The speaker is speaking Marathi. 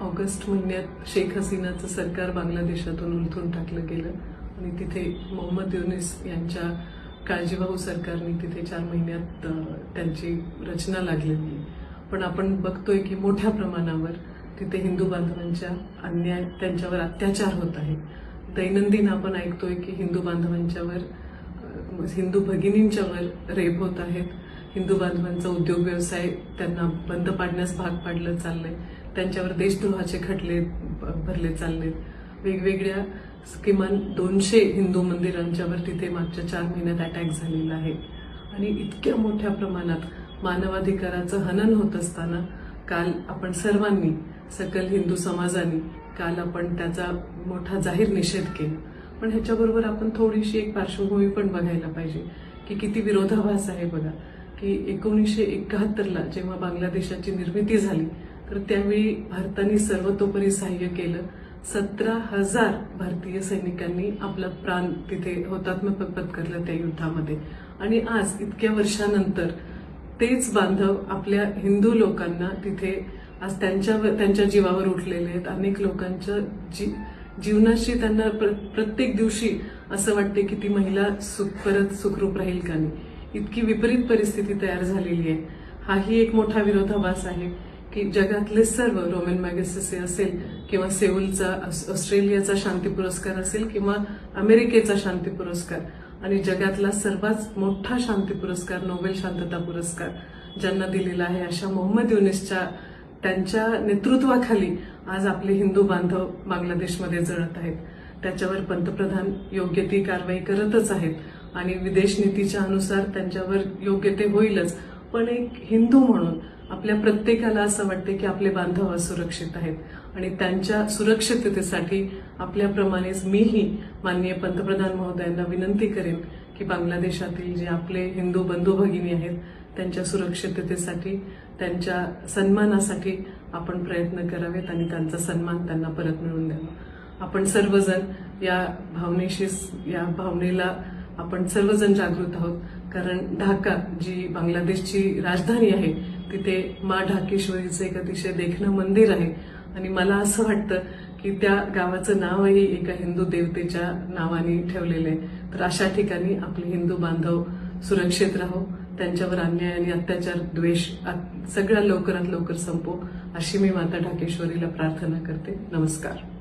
ऑगस्ट महिन्यात शेख हसीनाचं सरकार बांगलादेशातून उलथून टाकलं गेलं. आणि तिथे मोहम्मद युनिस यांच्या काळजीवाहू सरकारने तिथे चार महिन्यात त्यांची रचना लागलेली आहे. पण आपण बघतोय की मोठ्या प्रमाणावर तिथे हिंदू बांधवांच्या अन्याय त्यांच्यावर अत्याचार होत आहे. दैनंदिन आपण ऐकतोय की हिंदू बांधवांच्यावर हिंदू भगिनींच्यावर रेप होत आहेत. हिंदू बांधवांचा उद्योग व्यवसाय त्यांना बंद पाडण्यास भाग पाडलं चाललंय. त्यांच्यावर देशद्रोहाचे खटले भरले चाललेत. वेगवेगळ्या किमान दोनशे हिंदू मंदिरांच्यावर तिथे मागच्या चार महिन्यात अटॅक झालेला आहे आणि इतक्या मोठ्या प्रमाणात मानवाधिकाराचं हनन होत असताना काल आपण सर्वांनी सकल हिंदू समाजाने काल आपण त्याचा मोठा जाहीर निषेध केला. पण ह्याच्याबरोबर आपण थोडीशी एक पार्श्वभूमी पण बघायला पाहिजे की किती विरोधाभास आहे बघा. की एकोणीसशे एकाहत्तरला जेव्हा बांगलादेशाची निर्मिती झाली तर त्यावेळी भारताने सर्वतोपरी सहाय्य केलं. सतरा हजार भारतीय सैनिकांनी आपला प्राण तिथे होतात्मक पत्करलं त्या युद्धामध्ये. आणि आज इतक्या वर्षानंतर तेच बांधव आपल्या हिंदू लोकांना तिथे आज त्यांच्या त्यांच्या जीवावर उठलेले आहेत. अनेक लोकांच्या जी जीवनाशी त्यांना प्र- प्रत्येक दिवशी असं वाटते की ती महिला सुख परत सुखरूप राहील का नाही? इतकी विपरीत परिस्थिती तयार झालेली आहे. हाही एक मोठा विरोधाभास आहे. की जगातले सर्व रोमन मॅगसेसे असेल किंवा सेऊलचा ऑस्ट्रेलियाचा शांती पुरस्कार असेल किंवा अमेरिकेचा शांती पुरस्कार आणि जगातला सर्वात मोठा शांती पुरस्कार नोबेल शांतता पुरस्कार ज्यांना दिलेला आहे अशा मोहम्मद युनिसच्या त्यांच्या नेतृत्वाखाली आज आपले हिंदू बांधव बांगलादेशमध्ये जळत आहेत. त्याच्यावर पंतप्रधान योग्य ती कारवाई करतच आहेत आणि विदेश नीतीच्या अनुसार त्यांच्यावर योग्य ते होईलच पण एक हिंदू म्हणून आपल्या प्रत्येकाला असं वाटते की आपले बांधव असुरक्षित आहेत. आणि त्यांच्या सुरक्षिततेसाठी आपल्याप्रमाणेच मीही माननीय पंतप्रधान महोदयांना विनंती करेन की बांगलादेशातील जे आपले हिंदू बंधू भगिनी आहेत त्यांच्या सुरक्षिततेसाठी त्यांच्या सन्मानासाठी आपण प्रयत्न करावेत आणि त्यांचा सन्मान त्यांना परत मिळवून द्यावा. आपण सर्वजण या भावनेशी या भावनेला आपण सर्वजण जागृत आहोत. कारण ढाका जी बांगलादेशची राजधानी आहे तिथे मा ढाकेश्वरीचं एक अतिशय देखणं मंदिर आहे. आणि मला असं वाटतं की त्या गावाचं नावही एका हिंदू देवतेच्या नावाने ठेवलेलं आहे. तर अशा ठिकाणी आपले हिंदू बांधव सुरक्षित राहो. त्यांच्यावर अन्याय आणि अत्याचार द्वेष आ- सगळ्या लवकरात लवकर संपो अशी मी माता ढाकेश्वरीला प्रार्थना करते. नमस्कार.